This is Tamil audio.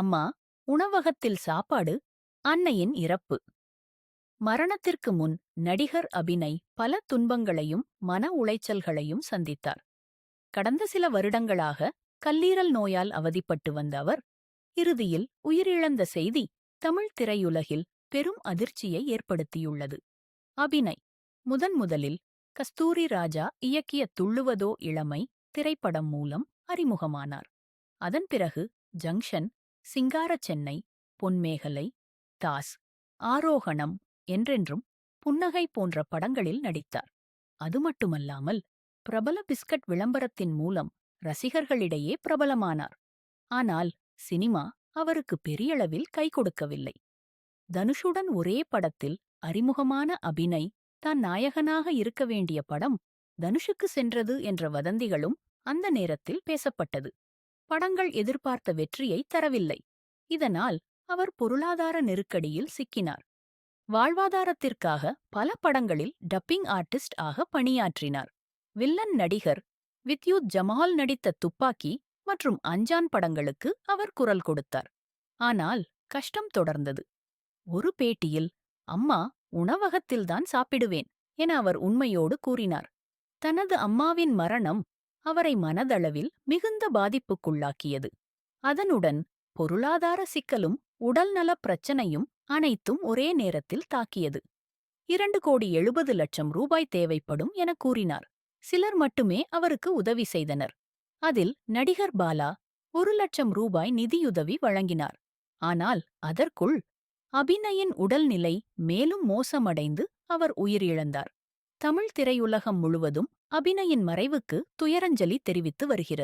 அம்மா உணவகத்தில் சாப்பாடு அன்னையின் இறப்பு. மரணத்திற்கு முன் நடிகர் அபிநய் பல துன்பங்களையும் மன உளைச்சல்களையும் சந்தித்தார். கடந்த சில வருடங்களாக கல்லீரல் நோயால் அவதிப்பட்டு வந்த அவர் இறுதியில் உயிரிழந்த செய்தி தமிழ் திரையுலகில் பெரும் அதிர்ச்சியை ஏற்படுத்தியுள்ளது. அபிநய் முதன் முதலில் கஸ்தூரி ராஜா இயக்கிய துள்ளுவதோ இளமை திரைப்படம் மூலம் அறிமுகமானார். அதன் பிறகு ஜங்ஷன் சிங்கார சென்னை பொன்மேகலை தாஸ் ஆரோகணம் என்றென்றும் புன்னகை போன்ற படங்களில் நடித்தார். அது மட்டுமல்லாமல் பிரபல பிஸ்கட் விளம்பரத்தின் மூலம் ரசிகர்களிடையே பிரபலமானார். ஆனால் சினிமா அவருக்கு பெரியளவில் கை கொடுக்கவில்லை. தனுஷுடன் ஒரே படத்தில் அறிமுகமான அபிநய் தான் நாயகனாக இருக்க வேண்டிய படம் தனுஷுக்கு சென்றது என்ற வதந்திகளும் அந்த நேரத்தில் பேசப்பட்டது. படங்கள் எதிர்பார்த்த வெற்றியை தரவில்லை. இதனால் அவர் பொருளாதார நெருக்கடியில் சிக்கினார். வாழ்வாதாரத்திற்காக பல படங்களில் டப்பிங் ஆர்டிஸ்ட் ஆக பணியாற்றினார். வில்லன் நடிகர் வித்யுத் ஜமால் நடித்த துப்பாக்கி மற்றும் அஞ்சான் படங்களுக்கு அவர் குரல் கொடுத்தார். ஆனால் கஷ்டம் தொடர்ந்தது. ஒரு பேட்டியில் அம்மா உணவகத்தில்தான் சாப்பிடுவேன் என அவர் உண்மையோடு கூறினார். தனது அம்மாவின் மரணம் அவரை மனதளவில் மிகுந்த பாதிப்புக்குள்ளாக்கியது. அதனுடன் பொருளாதார சிக்கலும் உடல்நலப் பிரச்சனையும் அனைத்தும் ஒரே நேரத்தில் தாக்கியது. இரண்டு கோடி எழுபது லட்சம் ரூபாய் தேவைப்படும் என கூறினார். சிலர் மட்டுமே அவருக்கு உதவி செய்தனர். அதில் நடிகர் பாலா ஒரு லட்சம் ரூபாய் நிதியுதவி வழங்கினார். ஆனால் அதற்குள் அபிநயின் உடல்நிலை மேலும் மோசமடைந்து அவர் உயிரிழந்தார். தமிழ் திரையுலகம் முழுவதும் அபிநயின் மறைவுக்கு துயரஞ்சலி தெரிவித்து வருகிறது.